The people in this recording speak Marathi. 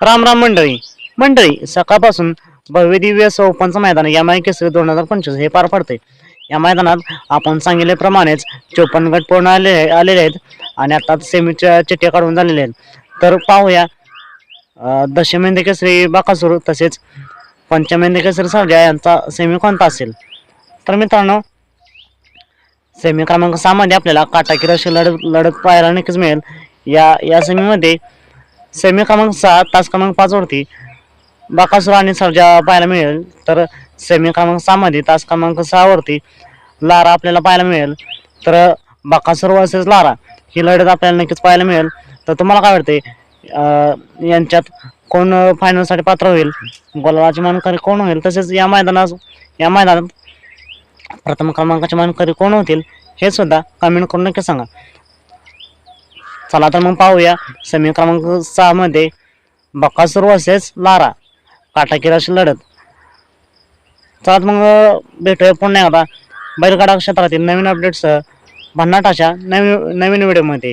राम राम मंडळी. मंडळी सकाळपासून भव्य दिव्य ओपनचं मैदान या माय केसरी दोन हजार पंचवीस हे पार पडते या मैदानात आपण सांगितल्याप्रमाणेच चोपन्न गट पूर्ण आले आलेले आहेत आणि आता सेमीच्या चिठ्ठ्या काढून झालेल्या आहेत. तर पाहूया अं, दशमेंदे केसरी बाकासूर तसेच पंचमेंदे केसरी सर्जा यांचा सेमी कोणता असेल? तर मित्रांनो सेमी क्रमांक सहामध्ये आपल्याला काटाकीर अशी लढत लढत पाहायला नक्कीच मिळेल. या या सेमीमध्ये सेमी क्रमांक सहा तास क्रमांक पाच वरती बाकासूर आणि सर्जा पाहायला मिळेल. तर सेमी क्रमांक सहामध्ये तास क्रमांक सहावरती लारा आपल्याला पाहायला मिळेल. तर बाकासूर वर्सेस लारा ही लढत आपल्याला नक्कीच पाहायला मिळेल. तर तुम्हाला काय वाटते यांच्यात कोण फायनलसाठी पात्र होईल? गोलाची मानकरी कोण होईल? तसेच या मैदानात या मैदानात प्रथम क्रमांकाचे मानकरी कोण होतील? हे सुद्धा कमेंट करून नक्की सांगा. चला तर मग पाहूया. सेमी क्रमांक सहा मध्ये बकासूर वर्सेस लारा. काटाकिराशी लढत. चला तर मग भेटूया पुन्हा एकदा. बैलगाडा क्षेत्रातील नवीन अपडेट्स भन्नाटाच्या अशा नवीन नवीन व्हिडिओमध्ये